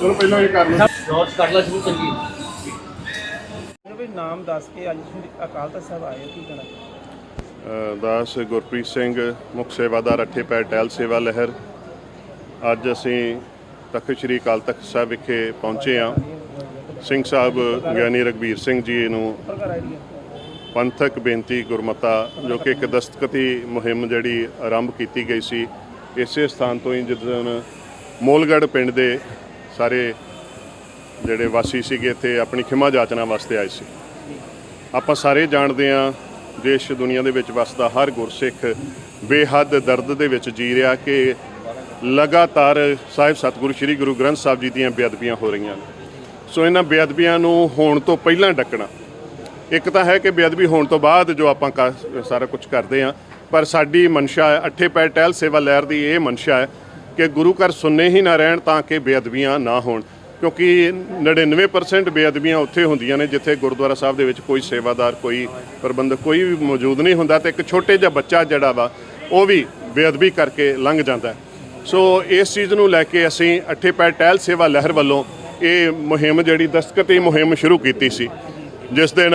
ਚਲੋ ਪਹਿਲਾਂ ਇਹ ਕਰ ਲਓ। ਸ਼ਾਰਟਸ ਕੱਢ ਲਾ ਸ਼ੁਰੂ ਕਰੀਏ ਵੀ ਨਾਮ ਦੱਸ ਕੇ ਅੱਜ ਸ਼੍ਰੀ ਅਕਾਲ ਤਖਤ ਸਾਹਿਬ ਆਏ ਹੋ ਕੀ ਕਹਿਣਾ ਅ, ਦਾਸ ਗੁਰਪ੍ਰੀਤ ਸਿੰਘ ਮੁੱਖ ਸੇਵਾਦਾਰ ਅੱਠੇ ਪੈਰ ਟਹਿਲ ਸੇਵਾ ਲਹਿਰ। ਅੱਜ ਅਸੀਂ ਤਖਤ ਸ੍ਰੀ ਅਕਾਲ ਤਖਤ ਸਾਹਿਬ ਵਿਖੇ ਪਹੁੰਚੇ ਹਾਂ। ਸਿੰਘ ਸਾਹਿਬ ਗਿਆਨੀ ਰਗਵੀਰ ਸਿੰਘ ਜੀ ਨੂੰ ਪੰਥਕ ਬੇਨਤੀ ਗੁਰਮਤਾ ਜੋ ਕਿ ਇੱਕ ਦਸਤਖਤੀ ਮੁਹਿੰਮ ਜਿਹੜੀ ਆਰੰਭ ਕੀਤੀ ਗਈ ਸੀ ਇਸੇ ਸਥਾਨ ਤੋਂ ਹੀ ਜਦੋਂ ਮੋਲਗੜ ਪਿੰਡ ਦੇ ਸਾਰੇ ਜਿਹੜੇ ਵਾਸੀ ਸੀਗੇ ਇੱਥੇ ਆਪਣੀ ਖਿਮਾ ਜਾਚਨਾ ਵਾਸਤੇ ਆਏ ਸੀ। ਆਪਾਂ ਸਾਰੇ ਜਾਣਦੇ ਹਾਂ, ਦੇਸ਼ ਦੁਨੀਆ ਦੇ ਵਿੱਚ ਵਸਦਾ ਹਰ ਗੁਰਸਿੱਖ ਬੇਹੱਦ ਦਰਦ ਦੇ ਵਿੱਚ ਜੀ ਰਿਹਾ ਕਿ ਲਗਾਤਾਰ ਸਾਹਿਬ ਸਤਿਗੁਰੂ ਸ੍ਰੀ ਗੁਰੂ ਗ੍ਰੰਥ ਸਾਹਿਬ ਜੀ ਦੀਆਂ ਬੇਅਦਬੀਆਂ ਹੋ ਰਹੀਆਂ ਨੇ। ਸੋ ਇਹਨਾਂ ਬੇਅਦਬੀਆਂ ਨੂੰ ਹੋਣ ਤੋਂ ਪਹਿਲਾਂ ਡੱਕਣਾ। ਇੱਕ ਤਾਂ ਹੈ ਕਿ ਬੇਅਦਬੀ ਹੋਣ ਤੋਂ ਬਾਅਦ ਜੋ ਆਪਾਂ ਕਰ- ਸਾਰਾ ਕੁਝ ਕਰਦੇ ਹਾਂ, ਪਰ ਸਾਡੀ ਮਨਸ਼ਾ ਹੈ, ਅੱਠੇ ਪੈ ਟਹਿਲ ਸੇਵਾ ਲਹਿਰ ਦੀ ਇਹ ਮਨਸ਼ਾ ਹੈ ਕਿ ਗੁਰੂ ਘਰ ਸੁੰਨੇ ਹੀ ਨਾ ਰਹਿਣ ਤਾਂ ਕਿ ਬੇਅਦਬੀਆਂ ਨਾ ਹੋਣ। ਕਿਉਂਕਿ 99% ਬੇਅਦਬੀਆਂ ਉੱਥੇ ਹੁੰਦੀਆਂ ਨੇ ਜਿੱਥੇ ਗੁਰਦੁਆਰਾ ਸਾਹਿਬ ਦੇ ਵਿੱਚ ਕੋਈ ਸੇਵਾਦਾਰ, ਕੋਈ ਪ੍ਰਬੰਧਕ, ਕੋਈ ਵੀ ਮੌਜੂਦ ਨਹੀਂ ਹੁੰਦਾ ਤੇ ਇੱਕ ਛੋਟੇ ਜਿਹਾ ਬੱਚਾ ਜਿਹੜਾ ਵਾ, ਉਹ ਵੀ ਬੇਅਦਬੀ ਕਰਕੇ ਲੰਘ ਜਾਂਦਾ ਸੋ ਇਸ ਚੀਜ਼ ਨੂੰ ਲੈ ਕੇ ਅਸੀਂ ਅੱਠੇ ਪੈਰ ਟਹਿਲ ਸੇਵਾ ਲਹਿਰ ਵੱਲੋਂ ਇਹ ਮੁਹਿੰਮ ਜਿਹੜੀ ਦਸਤਖਤੀ ਮੁਹਿੰਮ ਸ਼ੁਰੂ ਕੀਤੀ ਸੀ। ਜਿਸ ਦਿਨ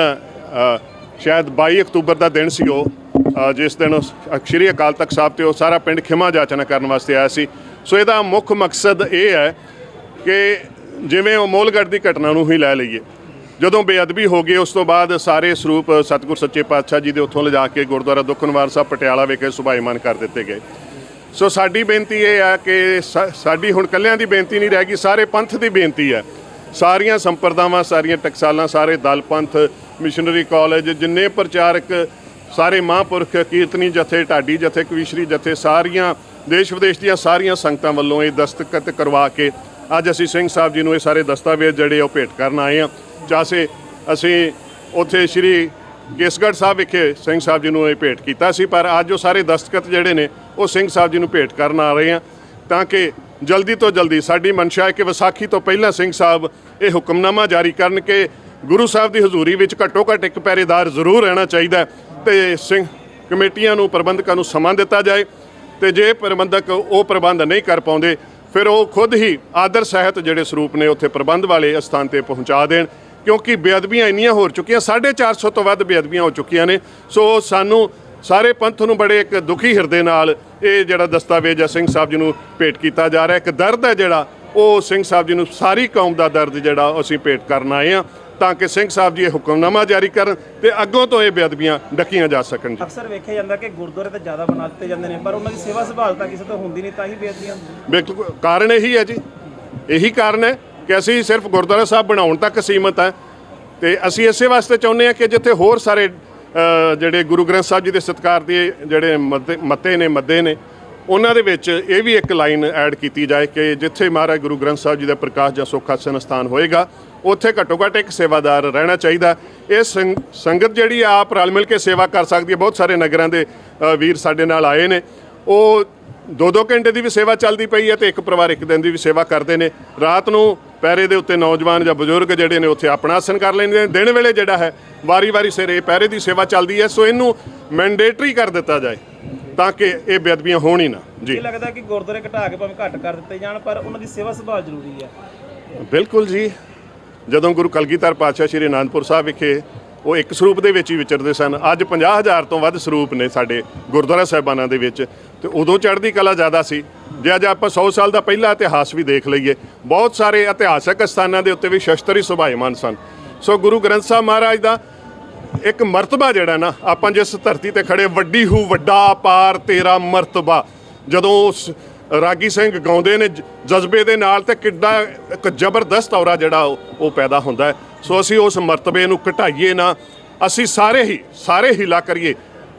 ਸ਼ਾਇਦ 22 ਅਕਤੂਬਰ ਦਾ ਦਿਨ ਸੀ ਉਹ ਜਿਸ ਦਿਨ ਉਸ ਸ਼੍ਰੀ ਅਕਾਲ ਤਖਤ ਸਾਹਿਬ ਤੇ ਉਹ ਸਾਰਾ ਪਿੰਡ ਖਿਮਾ ਜਾਚਨਾ ਕਰਨ ਵਾਸਤੇ ਆਇਆ ਸੀ। ਸੋ ਇਹਦਾ ਮੁੱਖ ਮਕਸਦ ਇਹ ਹੈ ਕਿ ਜਿਵੇਂ ਉਹ ਮੋਲਗੜ ਦੀ ਘਟਨਾ ਨੂੰ ਹੀ ਲੈ ਲਈਏ। ਜਦੋਂ ਬੇਅਦਬੀ ਹੋ ਗਈ, ਉਸ ਤੋਂ ਬਾਅਦ ਸਾਰੇ ਸਰੂਪ ਸਤਿਗੁਰ ਸੱਚੇ ਪਾਤਸ਼ਾਹ ਜੀ ਦੇ ਉੱਥੋਂ ਲਿਜਾ ਕੇ ਗੁਰਦੁਆਰਾ ਦੁਖਨਵਾਰ ਸਾਹਿਬ, ਪਟਿਆਲਾ ਵਿਖੇ ਸੁਭਾਈਮਾਨ ਕਰ ਦਿੱਤੇ ਗਏ। ਸੋ ਸਾਡੀ ਬੇਨਤੀ ਇਹ ਆ ਕਿ ਸਾਡੀ ਹੁਣ ਕੱਲਿਆਂ ਦੀ ਬੇਨਤੀ ਨਹੀਂ ਰਹਿ ਗਈ, ਸਾਰੇ ਪੰਥ ਦੀ ਬੇਨਤੀ ਹੈ। ਸਾਰੀਆਂ ਸੰਪਰਦਾਵਾਂ, ਸਾਰੀਆਂ ਟਕਸਾਲਾਂ, ਸਾਰੇ ਦਲ, ਪੰਥ, ਮਿਸ਼ਨਰੀ ਕਾਲਜ, ਜਿੰਨੇ ਪ੍ਰਚਾਰਕ ਸਾਰੇ ਮਹਾਂਪੁਰਖ ਕੀਰਤਨੀ ਜਥੇ ਢਾਡੀ ਜਥੇ ਕਵੀਸ਼ਰੀ ਜਥੇ ਸਾਰੀਆਂ ਦੇਸ਼ ਵਿਦੇਸ਼ ਦੀਆਂ ਸਾਰੀਆਂ ਸੰਗਤਾਂ ਵੱਲੋਂ ਇਹ ਦਸਤਖਤ ਕਰਵਾ ਕੇ ਅੱਜ ਅਸੀਂ ਸਿੰਘ ਸਾਹਿਬ ਜੀ ਨੂੰ ਇਹ ਸਾਰੇ ਦਸਤਾਵੇਜ਼ ਜਿਹੜੇ ਉਹ ਭੇਟ ਕਰਨ ਆਏ ਹਾਂ। ਚਾਸੇ ਅਸੀਂ ਉੱਥੇ ਸ਼੍ਰੀ ਕੇਸਗੜ੍ਹ ਸਾਹਿਬ ਵਿਖੇ ਸਿੰਘ ਸਾਹਿਬ ਜੀ ਨੂੰ ਇਹ ਭੇਟ ਕੀਤਾ ਸੀ, ਪਰ ਅੱਜ ਉਹ ਸਾਰੇ ਦਸਤਖਤ ਜਿਹੜੇ ਨੇ ਉਹ ਸਿੰਘ ਸਾਹਿਬ ਜੀ ਨੂੰ ਭੇਟ ਕਰਨ ਆ ਰਹੇ ਹਾਂ ਤਾਂ ਕਿ ਜਲਦੀ ਤੋਂ ਜਲਦੀ ਸਾਡੀ ਮਨਸ਼ਾ ਹੈ ਕਿ ਵਿਸਾਖੀ ਤੋਂ ਪਹਿਲਾਂ ਸਿੰਘ ਸਾਹਿਬ ਇਹ ਹੁਕਮਨਾਮਾ ਜਾਰੀ ਕਰਨ ਕਿ ਗੁਰੂ ਸਾਹਿਬ ਦੀ ਹਜ਼ੂਰੀ ਵਿੱਚ ਘੱਟੋ ਘੱਟ ਇੱਕ ਪਹਿਰੇਦਾਰ ਜ਼ਰੂਰ ਰਹਿਣਾ ਚਾਹੀਦਾ ਤੇ ਸਿੰਘ ਕਮੇਟੀਆਂ ਨੂੰ ਪ੍ਰਬੰਧਕਾਂ ਨੂੰ ਸਮਾਂ ਦਿੱਤਾ ਜਾਏ ਤੇ ਜੇ ਪ੍ਰਬੰਧਕ ਉਹ ਪ੍ਰਬੰਧ ਨਹੀਂ ਕਰ ਪਾਉਂਦੇ, ਫਿਰ ਉਹ ਖੁਦ ਹੀ ਆਦਰ ਸਹਿਤ ਜਿਹੜੇ ਸਰੂਪ ਨੇ ਉੱਥੇ ਪ੍ਰਬੰਧ ਵਾਲੇ ਸਥਾਨ ਤੇ ਪਹੁੰਚਾ ਦੇਣ, ਕਿਉਂਕਿ ਬੇਅਦਬੀਆਂ ਇੰਨੀਆਂ ਹੋ ਚੁੱਕੀਆਂ 450 ਤੋਂ ਵੱਧ ਬੇਅਦਬੀਆਂ ਹੋ ਚੁੱਕੀਆਂ ਨੇ, ਸੋ ਸਾਨੂੰ ਸਾਰੇ ਪੰਥ ਨੂੰ ਬੜੇ ਇੱਕ ਦੁਖੀ ਹਿਰਦੇ ਨਾਲ ਇਹ ਜਿਹੜਾ ਦਸਤਾਵੇਜ਼ ਹੈ ਸਿੰਘ ਸਾਹਿਬ ਜੀ ਨੂੰ ਭੇਟ ਕੀਤਾ ਜਾ ਰਿਹਾ, ਇੱਕ ਦਰਦ ਹੈ ਜਿਹੜਾ, ਉਹ ਸਿੰਘ ਸਾਹਿਬ ਜੀ ਨੂੰ ਸਾਰੀ ਕੌਮ ਦਾ ਦਰਦ ਜਿਹੜਾ ਉਹ ਅਸੀਂ ਭੇਟ ਕਰਨ ਆਏ ਹਾਂ। ਤਾਂ ਕਿ ਸਿੰਘ ਸਾਹਿਬ ਜੀ ਇਹ ਹੁਕਮਨਾਮਾ ਜਾਰੀ ਕਰਨ ਤੇ ਅੱਗੋਂ ਤੋਂ ਇਹ ਬੇਅਦਬੀਆਂ ਡਕੀਆਂ ਜਾ ਸਕਣ ਜੀ। ਅਕਸਰ ਵੇਖਿਆ ਜਾਂਦਾ ਕਿ ਗੁਰਦੁਆਰੇ ਤਾਂ ਜ਼ਿਆਦਾ ਬਣਾ ਦਿੱਤੇ ਜਾਂਦੇ ਨੇ ਪਰ ਉਹਨਾਂ ਦੀ ਸੇਵਾ ਸੰਭਾਲ ਤਾਂ ਕਿਸੇ ਤੋਂ ਹੁੰਦੀ ਨਹੀਂ ਤਾਂ ਹੀ ਬੇਅਦਬੀਆਂ ਬਿਲਕੁਲ ਕਾਰਨ ਇਹੀ ਹੈ ਜੀ। ਇਹੀ ਕਾਰਨ ਹੈ ਕਿ ਅਸੀਂ ਸਿਰਫ ਗੁਰਦੁਆਰਾ ਸਾਹਿਬ ਬਣਾਉਣ ਤੱਕ ਸੀਮਤ ਹੈ ਤੇ ਅਸੀਂ ਇਸੇ ਵਾਸਤੇ ਚਾਹੁੰਦੇ ਹਾਂ ਕਿ ਜਿੱਥੇ ਹੋਰ ਸਾਰੇ ਜਿਹੜੇ ਗੁਰੂ ਗ੍ਰੰਥ ਸਾਹਿਬ ਜੀ ਦੇ ਸਤਿਕਾਰ ਦੇ ਜਿਹੜੇ ਮੱਤੇ- ਮੱਤੇ ਨੇ ਮੱਦੇ ਨੇ ਉਹਨਾਂ ਦੇ ਵਿੱਚ ਇਹ ਵੀ ਇੱਕ ਲਾਈਨ ਐਡ ਕੀਤੀ ਜਾਏ ਕਿ ਜਿੱਥੇ ਮਹਾਰਾਜ ਗੁਰੂ ਗ੍ਰੰਥ ਸਾਹਿਬ ਜੀ ਦਾ ਪ੍ਰਕਾਸ਼ ਜਾਂ ਸੁਖਾਸਨ ਸਥਾਨ ਹੋਏਗਾ ਉੱਥੇ ਘੱਟੋ ਘੱਟ ਇੱਕ ਸੇਵਾਦਾਰ ਰਹਿਣਾ ਚਾਹੀਦਾ। ਇਹ ਸੰਗ- ਸੰਗਤ ਜਿਹੜੀ ਆ ਆਪ ਰਲ ਮਿਲ ਕੇ ਸੇਵਾ ਕਰ ਸਕਦੀ ਹੈ। ਬਹੁਤ ਸਾਰੇ ਨਗਰਾਂ ਦੇ ਵੀਰ ਸਾਡੇ ਨਾਲ ਆਏ ਨੇ। ਉਹ ਦੋ ਦੋ ਘੰਟੇ ਦੀ ਵੀ ਸੇਵਾ ਚੱਲਦੀ ਪਈ ਹੈ ਤੇ ਇੱਕ ਪਰਿਵਾਰ ਇੱਕ ਦਿਨ ਦੀ ਵੀ ਸੇਵਾ ਕਰਦੇ ਨੇ। ਰਾਤ ਨੂੰ ਪਹਿਰੇ ਦੇ ਉੱਤੇ ਨੌਜਵਾਨ ਜਾਂ ਬਜ਼ੁਰਗ ਜਿਹੜੇ ਨੇ ਉੱਥੇ ਆਪਣਾ ਆਸਨ ਕਰ ਲੈਂਦੇ ਨੇ। ਦਿਨ ਵੇਲੇ ਜਿਹੜਾ ਹੈ ਵਾਰੀ-ਵਾਰੀ ਸਿਰ ਇਹ ਪਹਿਰੇ ਦੀ ਸੇਵਾ ਚੱਲਦੀ ਹੈ। ਸੋ ਇਹਨੂੰ ਮੈਂਡੇਟਰੀ ਕਰ ਦਿੱਤਾ ਜਾਏ ਤਾਂ ਕਿ ਇਹ ਬੇਅਦਬੀਆਂ ਹੋਣ ਹੀ ਨਾ। ਜੀ। ਇਹ ਲੱਗਦਾ ਕਿ ਗੁਰਦੁਆਰੇ ਘਟਾ ਕੇ ਭਾਵੇਂ ਘੱਟ ਕਰ ਦਿੱਤੇ ਜਾਣ ਪਰ ਉਹਨਾਂ ਦੀ ਸੇਵਾ ਸੰਭਾਲ ਜ਼ਰੂਰੀ ਹੈ। ਬਿਲਕੁਲ ਜੀ। ਜਦੋਂ ਗੁਰੂ ਕਲਗੀਧਰ ਪਾਤਸ਼ਾਹ ਸ੍ਰੀ ਅਨੰਦਪੁਰ ਸਾਹਿਬ ਵਿਖੇ ਉਹ ਇੱਕ ਸਰੂਪ ਦੇ ਵਿੱਚ ਹੀ ਵਿਚਰਦੇ ਸਨ, ਅੱਜ 50000 ਤੋਂ ਵੱਧ ਸਰੂਪ ਨੇ ਸਾਡੇ ਗੁਰਦੁਆਰਾ ਸਾਹਿਬਾਨਾਂ ਦੇ ਵਿੱਚ, ਤੇ ਉਦੋਂ ਚੜ੍ਹਦੀ ਕਲਾ ਜ਼ਿਆਦਾ ਸੀ। ਜੇ ਅੱਜ ਆਪਾਂ 100 ਸਾਲ ਦਾ ਪਹਿਲਾ ਇਤਿਹਾਸ ਵੀ ਦੇਖ ਲਈਏ, ਬਹੁਤ ਸਾਰੇ ਇਤਿਹਾਸਕ ਸਥਾਨਾਂ ਦੇ ਉੱਤੇ ਵੀ ਸ਼ਸਤਰੀ ਸੁਭਾਈਮਾਨ ਸਨ। ਸੋ ਗੁਰੂ ਗ੍ਰੰਥ ਸਾਹਿਬ ਮਹਾਰਾਜ ਦਾ ਇੱਕ ਮਰਤਬਾ ਜਿਹੜਾ ਨਾ, ਆਪਾਂ ਜਿਸ ਧਰਤੀ ਤੇ ਖੜੇ ਵੱਡੀ ਹੂ, ਵੱਡਾ ਪਾਰ ਤੇਰਾ ਮਰਤਬਾ, ਜਦੋਂ ਉਸ ਰਾਗੀ ਸਿੰਘ ਗਾਉਂਦੇ ਨੇ ਜਜ਼ਬੇ ਦੇ ਨਾਲ ਤੇ ਕਿੱਡਾ ਇੱਕ ਜ਼ਬਰਦਸਤ ਔਰਾ ਜਿਹੜਾ ਉਹ ਉਹ ਪੈਦਾ ਹੁੰਦਾ ਹੈ। ਸੋ ਅਸੀਂ ਉਸ ਮਰਤਬੇ ਨੂੰ ਘਟਾਈਏ ਨਾ। ਅਸੀਂ ਸਾਰੇ ਹੀ ਸਾਰੇ ਹੀ ਲਾ ਕਰੀਏ।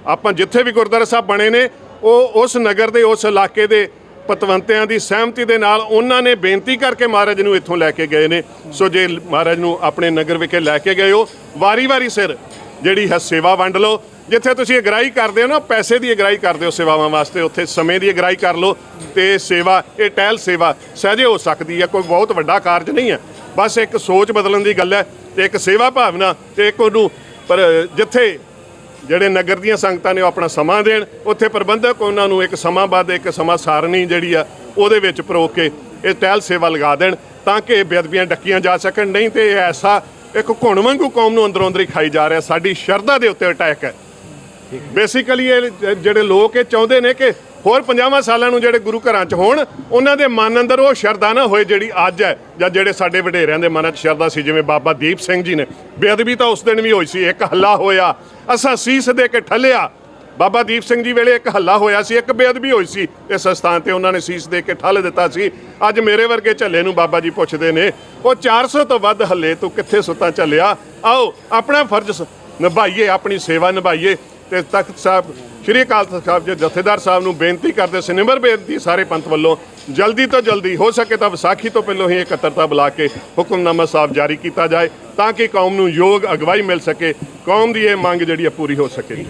ਆਪਾਂ ਜਿੱਥੇ ਵੀ ਗੁਰਦੁਆਰਾ ਸਾਹਿਬ ਬਣੇ ਨੇ, ਉਹ ਉਸ ਨਗਰ ਦੇ, ਉਸ ਇਲਾਕੇ ਦੇ ਪਤਵੰਤਿਆਂ ਦੀ ਸਹਿਮਤੀ ਦੇ ਨਾਲ ਉਹਨਾਂ ਨੇ ਬੇਨਤੀ ਕਰਕੇ ਮਹਾਰਾਜ ਨੂੰ ਇੱਥੋਂ ਲੈ ਕੇ ਗਏ ਨੇ। ਸੋ ਜੇ ਮਹਾਰਾਜ ਨੂੰ ਆਪਣੇ ਨਗਰ ਵਿਖੇ ਲੈ ਕੇ ਗਏ ਹੋ, ਵਾਰੀ-ਵਾਰੀ ਸਿਰ ਜਿਹੜੀ ਹੈ ਸੇਵਾ ਵੰਡ ਲਓ। ਜਿੱਥੇ ਤੁਸੀਂ ਅਗਰਾਈ ਕਰਦੇ ਹੋ ਨਾ, ਪੈਸੇ ਦੀ ਅਗਰਾਈ ਕਰਦੇ ਹੋ ਸੇਵਾਵਾਂ ਵਾਸਤੇ, ਉੱਥੇ ਸਮੇਂ ਦੀ ਅਗਰਾਈ ਕਰ ਲਓ ਤੇ ਸੇਵਾ, ਇਹ ਟਹਿਲ ਸੇਵਾ ਸਹਜੇ ਹੋ ਸਕਦੀ ਹੈ, ਕੋਈ ਬਹੁਤ ਵੱਡਾ ਕਾਰਜ ਨਹੀਂ ਹੈ। ਬਸ ਇੱਕ ਸੋਚ ਬਦਲਣ ਦੀ ਗੱਲ ਹੈ ਤੇ ਇੱਕ ਸੇਵਾ ਭਾਵਨਾ ਤੇ ਇੱਕ ਉਹਨੂੰ ਪਰ ਜਿੱਥੇ ਜਿਹੜੇ ਨਗਰ ਦੀਆਂ ਸੰਗਤਾਂ ਨੇ ਉਹ ਆਪਣਾ ਸਮਾਂ ਦੇਣ, ਉੱਥੇ ਪ੍ਰਬੰਧਕ ਉਹਨਾਂ ਨੂੰ ਇੱਕ ਸਮਾਂ ਬਾਅਦ ਇੱਕ ਸਮਾਂ ਸਾਰਣੀ ਜਿਹੜੀ ਆ, ਉਹਦੇ ਵਿੱਚ ਪਰੋ ਕੇ ਇਹ ਟਹਿਲ ਸੇਵਾ ਲਗਾ ਦੇਣ ਤਾਂ ਕਿ ਬੇਅਦਬੀਆਂ ਡੱਕੀਆਂ ਜਾ ਸਕਣ। ਨਹੀਂ ਤੇ ਇਹ ਐਸਾ ਇੱਕ ਘੁਣ ਵਾਂਗੂ ਕੌਮ ਨੂੰ ਅੰਦਰੋਂ ਅੰਦਰ ਹੀ ਖਾਈ ਜਾ ਰਿਹਾ, ਸਾਡੀ ਸ਼ਰਧਾ ਦੇ ਉੱਤੇ ਅਟੈਕ ਹੈ। ਬੇਸਿਕਲੀ ਇਹ ਜਿਹੜੇ ਲੋਕ ਇਹ ਚਾਹੁੰਦੇ ਨੇ ਕਿ ਹੋਰ 50 ਸਾਲਾਂ ਨੂੰ ਜਿਹੜੇ ਗੁਰੂ ਘਰਾਂ 'ਚ ਹੋਣ, ਉਹਨਾਂ ਦੇ ਮਨ ਅੰਦਰ ਉਹ ਸ਼ਰਧਾ ਨਾ ਹੋਏ ਜਿਹੜੀ ਅੱਜ ਹੈ, ਜਾਂ ਜਿਹੜੇ ਸਾਡੇ ਵਡੇਰਿਆਂ ਦੇ ਮਨਾਂ 'ਚ ਸ਼ਰਧਾ ਸੀ, ਜਿਵੇਂ ਬਾਬਾ ਦੀਪ ਸਿੰਘ ਜੀ ਨੇ। ਬੇਅਦਬੀ ਤਾਂ ਉਸ ਦਿਨ ਵੀ ਹੋਈ ਸੀ, ਇੱਕ ਹੱਲਾ ਹੋਇਆ। ਅਸਾਂ ਸੀਸ ਦੇ ਕੇ ਠੱਲਿਆ। ਬਾਬਾ ਦੀਪ ਸਿੰਘ ਜੀ ਵੇਲੇ ਇੱਕ ਹੱਲਾ ਹੋਇਆ ਸੀ, ਇੱਕ ਬੇਅਦਬੀ ਹੋਈ ਸੀ। ਇਸ ਸਥਾਨ ਤੇ ਉਹਨਾਂ ਨੇ ਸੀਸ ਦੇ ਕੇ ਠੱਲ ਦਿੱਤਾ ਸੀ। ਅੱਜ ਮੇਰੇ ਵਰਗੇ ਝੱਲੇ ਨੂੰ ਬਾਬਾ ਜੀ ਪੁੱਛਦੇ ਨੇ, ਉਹ 400 ਤੋਂ ਵੱਧ ਹੱਲੇ ਤੂੰ ਕਿੱਥੇ ਸੁੱਤਾ ਝੱਲਿਆ? ਆਓ, ਆਪਣਾ ਫਰਜ਼ ਨਿਭਾਈਏ, ਆਪਣੀ ਸੇਵਾ ਨਿਭਾਈਏ। ਤੇ ਤਖਤ ਸਾਹਿਬ, ਸ਼੍ਰੀ ਅਕਾਲ ਤਖਤ ਸਾਹਿਬ ਦੇ ਜਥੇਦਾਰ ਸਾਹਿਬ ਨੂੰ ਬੇਨਤੀ ਕਰਦੇ ਸਿਨਮਰ ਬੇਨਤੀ ਸਾਰੇ ਪੰਥ ਵੱਲੋਂ ਜਲਦੀ ਤੋਂ ਜਲਦੀ ਹੋ ਸਕੇ ਤਾਂ ਵਿਸਾਖੀ ਤੋਂ ਪਹਿਲਾਂ ਹੀ ਇਕੱਤਰਤਾ ਬੁਲਾ ਕੇ ਹੁਕਮਨਾਮਾ ਸਾਹਿਬ ਜਾਰੀ ਕੀਤਾ ਜਾਏ ਤਾਂ ਕਿ ਕੌਮ ਨੂੰ ਯੋਗ ਅਗਵਾਈ ਮਿਲ ਸਕੇ। ਕੌਮ ਦੀ ਇਹ ਮੰਗ ਜਿਹੜੀ ਹੈ ਪੂਰੀ ਹੋ ਸਕੇ।